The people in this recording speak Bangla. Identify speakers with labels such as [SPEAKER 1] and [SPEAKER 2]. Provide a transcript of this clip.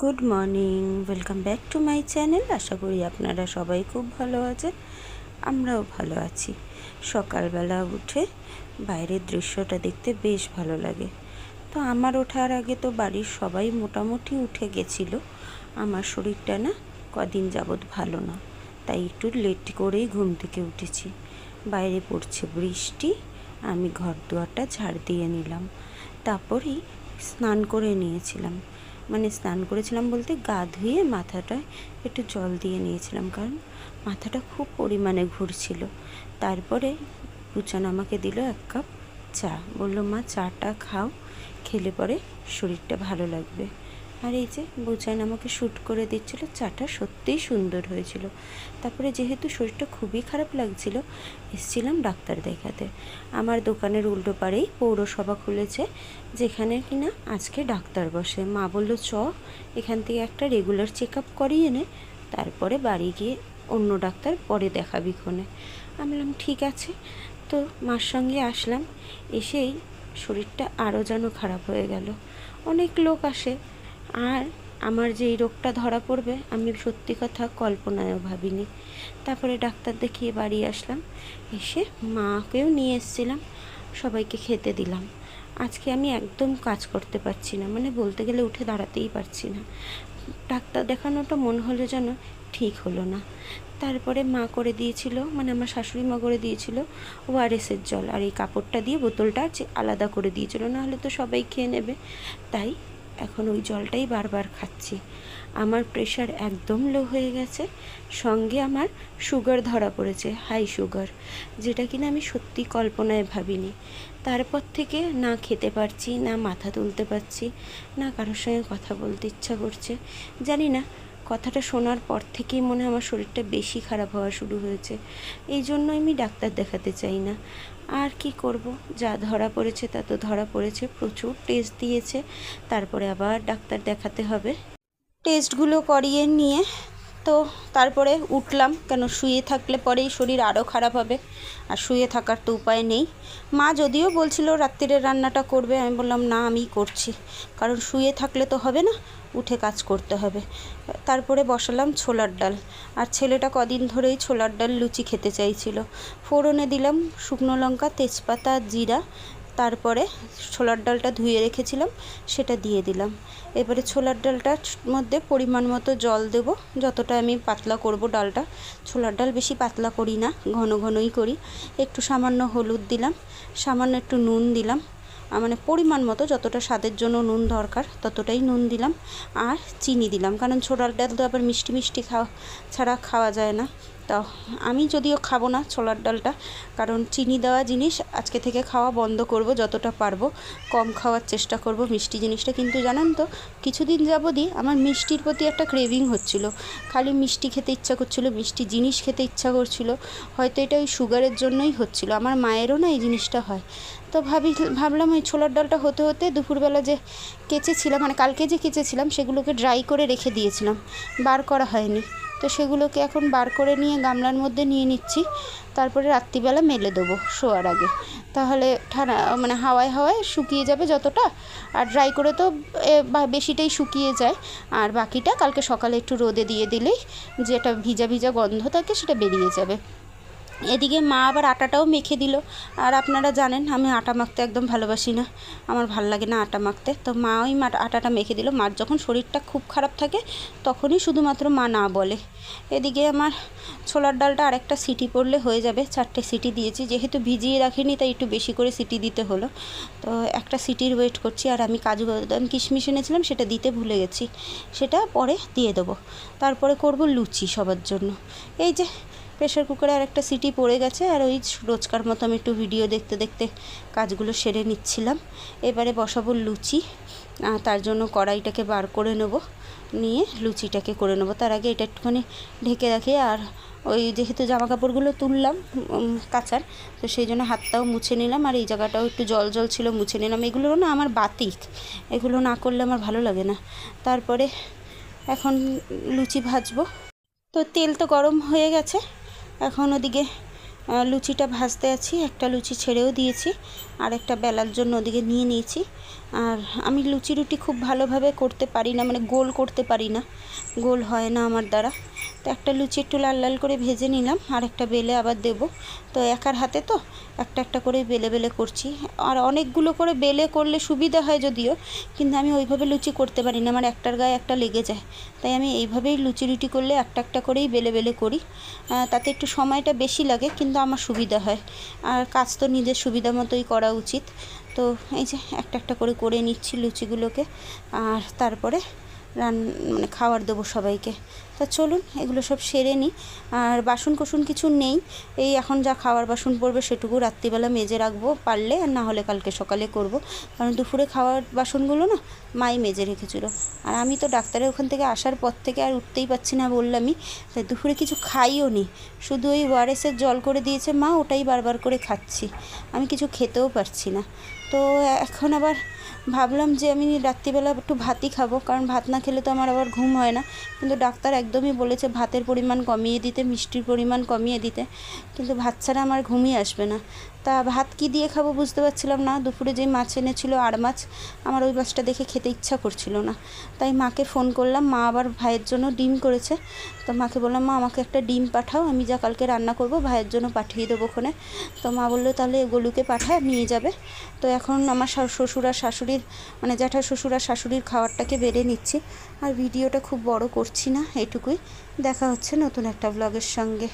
[SPEAKER 1] Good morning welcome back to my channel আশা করি আপনারা সবাই খুব ভালো আছেন। আমরাও ভালো আছি। সকালবেলা উঠে বাইরের দৃশ্যটা দেখতে বেশ ভালো লাগে। তো আমার ওঠার আগে তো বাড়ির সবাই মোটামুটি উঠে গেছিল। আমার শরীরটা না কদিন যাবৎ ভালো না। তাই একটু লেট করেই ঘুম থেকে উঠেছি। বাইরে পড়ছে বৃষ্টি। আমি ঘর দুয়ারটা ঝাড় দিয়ে নিলাম। তারপরেই স্নান করে নিয়েছিলাম। মানে স্নান করেছিলাম বলতে গা ধুয়ে মাথাটায় একটু জল দিয়ে নিয়েছিলাম, কারণ মাথাটা খুব পরিমাণে ঘুরছিল। তারপরে পুচান আমাকে দিল এক কাপ চা। বলল, মা, চাটা খাও, খেলে পরে শরীরটা ভালো লাগবে। আর এই যে বুচান আমাকে শ্যুট করে দিচ্ছিল, চাটা সত্যিই সুন্দর হয়েছিল। তারপরে যেহেতু শরীরটা খুবই খারাপ লাগছিল, এসছিলাম ডাক্তার দেখাতে। আমার দোকানের উল্টো পাড়েই পৌরসভা খুলেছে, যেখানে কিনা আজকে ডাক্তার বসে। মা বলল, চ, এখান থেকে একটা রেগুলার চেক আপ করিয়ে নে, তারপরে বাড়ি গিয়ে অন্য ডাক্তার পরে দেখাবি ক্ষণে আমি বললাম, ঠিক আছে। তো মার সঙ্গে আসলাম, এসেই শরীরটা আরও যেন খারাপ হয়ে গেল। অনেক লোক আসে আর আমার যে এই রোগটা ধরা পড়বে, আমি সত্যি কথা কল্পনায়ও ভাবিনি। তারপরে ডাক্তার দেখিয়ে বাড়ি আসলাম। এসে মাকেও নিয়ে এসেছিলাম, সবাইকে খেতে দিলাম। আজকে আমি একদম কাজ করতে পারছি না মানে বলতে গেলে উঠে দাঁড়াতেই পারছি না। ডাক্তার দেখানোটা মন হলো যেন ঠিক হলো না। তারপরে মা করে দিয়েছিল মানে আমার শাশুড়ি মা করে দিয়েছিল ওআরএসের জল, আর এই কাপড়টা দিয়ে বোতলটা আলাদা করে দিয়েছিল, নাহলে তো সবাই খেয়ে নেবে। তাই এখন ওই জলটাই বারবার খাচ্ছি। আমার প্রেশার একদম লো হয়ে গেছে। সঙ্গে আমার সুগার ধরা পড়েছে হাই সুগার যেটা কিনা আমি সত্যি কল্পনায় ভাবিনি। তারপর থেকে না খেতে পারছি, না মাথা তুলতে পারছি, না কারোর সঙ্গে কথা বলতে ইচ্ছা করছে। জানি না কথাটা শোনার পর থেকেই মনে হয় আমার শরীরটা বেশি খারাপ হওয়া শুরু হয়েছে। এই জন্য আমি ডাক্তার দেখাতে চাই না। আর কি করব? যা ধরা পড়েছে তা তো ধরা পড়েছে। প্রচুর টেস্ট দিয়েছে। তারপরে আবার ডাক্তার দেখাতে হবে। টেস্টগুলো করিয়ে নিয়ে তো তারপরে উঠলাম, কেন শুয়ে থাকলে পরেই শরীর আরও খারাপ হবে। আর শুয়ে থাকার তো উপায় নেই। মা যদিও বলছিল রাত্রিরের রান্নাটা করবে, আমি বললাম, না, আমিই করছি। কারণ শুয়ে থাকলে তো হবে না, উঠে কাজ করতে হবে। তারপরে বসালাম ছোলার ডাল। আর ছেলেটা কদিন ধরেই ছোলার ডাল লুচি খেতে চাইছিল। ফোড়নে দিলাম শুকনো লঙ্কা, তেজপাতা, জিরা তারপরে ছোলার ডালটা ধুয়ে রেখেছিলাম, সেটা দিয়ে দিলাম। এবারে ছোলার ডালটার মধ্যে পরিমাণ মতো জল দেব, যতটা আমি পাতলা করব ডালটা। ছোলার ডাল বেশি পাতলা করি না, ঘন ঘনই করি। একটু সামান্য হলুদ দিলাম, সামান্য একটু নুন দিলাম। মানে পরিমাণ মতো যতটা স্বাদের জন্য নুন দরকার, ততটাই নুন দিলাম। আর চিনি দিলাম, কারণ ছোলার ডাল তো আবার মিষ্টি মিষ্টি খাওয়া ছাড়া খাওয়া যায় না। তা আমি যদিও খাব না ছোলার ডালটা, কারণ চিনি দেওয়া জিনিস আজকে থেকে খাওয়া বন্ধ করব যতটা পারব। কম খাওয়ার চেষ্টা করব মিষ্টি জিনিসটা। কিন্তু জানেন তো, কিছুদিন যাবতই আমার মিষ্টির প্রতি একটা ক্রেভিং হচ্ছিল। খালি মিষ্টি খেতে ইচ্ছা করছিল, মিষ্টি জিনিস খেতে ইচ্ছা করছিল। হয়তো এটা ওই সুগারের জন্যই হচ্ছিল, আমার মায়েরও না এই জিনিসটা হয়। তো ভাবি, ভাবলাম ওই ছোলার ডালটা হতে হতে দুপুরবেলা যে কেচেছিলাম মানে কালকে যে কেচেছিলাম, সেগুলোকে ড্রাই করে রেখে দিয়েছিলাম। বার করা হয়নি। তো সেগুলোকে এখন বার করে নিয়ে গামলার মধ্যে নিয়ে নিচ্ছি। তারপরে রাত্রিবেলা মেলে দেবো শোয়ার আগে। তাহলে ঠান্ডা মানে হাওয়ায় হাওয়ায় শুকিয়ে যাবে যতটা। আর ড্রাই করে তো বেশিটাই শুকিয়ে যায়। আর বাকিটা কালকে সকালে একটু রোদে দিয়ে দিলেই যেটা ভিজা ভিজা গন্ধ থাকে সেটা বেরিয়ে যাবে। এদিকে মা আবার আটাটাও মেখে দিল। আর আপনারা জানেন, আমি আটা মাখতে একদম ভালোবাসি না। আমার ভালো লাগে না আটা মাখতে। তো মা ওই মা আটাটা মেখে দিল। মার যখন শরীরটা খুব খারাপ থাকে, তখনই শুধুমাত্র মা না বলে। এদিকে আমার ছোলার ডালটা আরেকটা সিটি পড়লে হয়ে যাবে। চারটে সিটি দিয়েছি। যেহেতু ভিজিয়ে রাখিনি, তাই একটু বেশি করে সিটি দিতে হলো। তো একটা সিটির ওয়েট করছি। আর আমি কাজু বাদাম কিশমিশ এনেছিলাম, সেটা দিতে ভুলে গেছি। সেটা পরে দিয়ে দেবো। তারপরে করব লুচি সবার জন্য। এই যে প্রেশার কুকারে আর একটা সিটি পড়ে গেছে আর ওই রোজকার মতো আমি একটু ভিডিও দেখতে দেখতে কাজগুলো সেরে নিচ্ছিলাম। এবারে বসাবো লুচি তার জন্য কড়াইটাকে বার করে নেব, নিয়ে লুচিটাকে করে নেব। তার আগে এটা একটুখানি ঢেকে রাখি, আর ওই যেহেতু জামা কাপড়গুলো তুললাম কাচার, তো সেই জন্য হাতটাও মুছে নিলাম, আর এই জায়গাটাও একটু জল জল ছিল মুছে নিলাম। এগুলো না আমার বাতিক, এগুলো না করলে আমার ভালো লাগে না। তারপরে এখন লুচি ভাজবো। তো তেল তো গরম হয়ে গেছে এখন ওদিকে লুচিটা ভাজতে আছি, একটা লুচি ছেড়েও দিয়েছি, আর একটা বেলার জন্য ওদিকে নিয়ে নিয়েছি। আর আমি লুচি রুটি খুব ভালোভাবে করতে পারি না মানে গোল করতে পারি না, গোল হয় না আমার দ্বারা। তো একটা লুচি একটু লাল লাল করে ভেজে নিলাম, আর একটা বেলে আবার দেব। তো একার হাতে তো একটা একটা করে বেলে বেলে করছি। আর অনেকগুলো করে বেলে করলে সুবিধা হয় যদিও, কিন্তু আমি ওইভাবে লুচি করতে পারি না, আমার একটার গায়ে একটা লেগে যায়। তাই আমি এইভাবেই লুচি রুটি করলে একটা একটা করেই বেলে বেলে করি। তাতে একটু সময়টা বেশি লাগে, কিন্তু আমার সুবিধা হয়। আর কাজ তো নিজের সুবিধা মতোই করা উচিত। তো এই যে একটা একটা করে করে নিচ্ছি লুচিগুলোকে। আর তারপরে রান মানে খাবার দেবো সবাইকে। তা চলুন, এগুলো সব সেরে নিই। আর বাসন কোসন কিছু নেই। এই এখন যা খাওয়ার বাসন পড়বে সেটুকু রাত্রিবেলা মেজে রাখব পারলে, আর না হলে কালকে সকালে করব। কারণ দুপুরে খাওয়ার বাসনগুলো না মাই মেজে রেখেছিল। আর আমি তো ডাক্তারের ওখান থেকে আসার পর থেকে আর উঠতেই পারছি না বললামই, তাই দুপুরে কিছু খাইও নি। শুধু ওই ওয়ারেসের জল করে দিয়েছে মা, ওটাই বারবার করে খাচ্ছি। আমি কিছু খেতেও পারছি না। তো এখন আবার ভাবলাম যে আমি রাত্রিবেলা একটু ভাতই খাব, কারণ ভাত না খেলে তো আমার আবার ঘুম হয় না। কিন্তু ডাক্তার একদমই বলেছে ভাতের পরিমাণ কমিয়ে দিতে, মিষ্টির পরিমাণ কমিয়ে দিতে। কিন্তু ভাত ছাড়া আমার ঘুমই আসবে না। তা ভাত কি দিয়ে খাব বুঝতে পারছিলাম না। দুপুরে যে মাছ এনেছিল আর মাছ, আমার ওই মাছটা দেখে খেতে ইচ্ছা করছিল না। তাই মাকে ফোন করলাম, মা আবার ভাইয়ের জন্য ডিম করেছে। তো মাকে বললাম, মা, আমাকে একটা ডিম পাঠাও, আমি যা কালকে রান্না করব ভাইয়ের জন্য পাঠিয়ে দেবো ওখানে। তো মা বলল, তাহলে গলুকে পাঠায়, নিয়ে যাবে। তো এখন আমার শ্বশুর আর শাশুড়ির মানে জ্যাঠা শ্বশুর আর শাশুড়ির খাবারটাকে বেড়ে নিচ্ছি। আর ভিডিওটা খুব বড় করছি না, এটুকুই। দেখা হচ্ছে নতুন একটা ব্লগের সঙ্গে।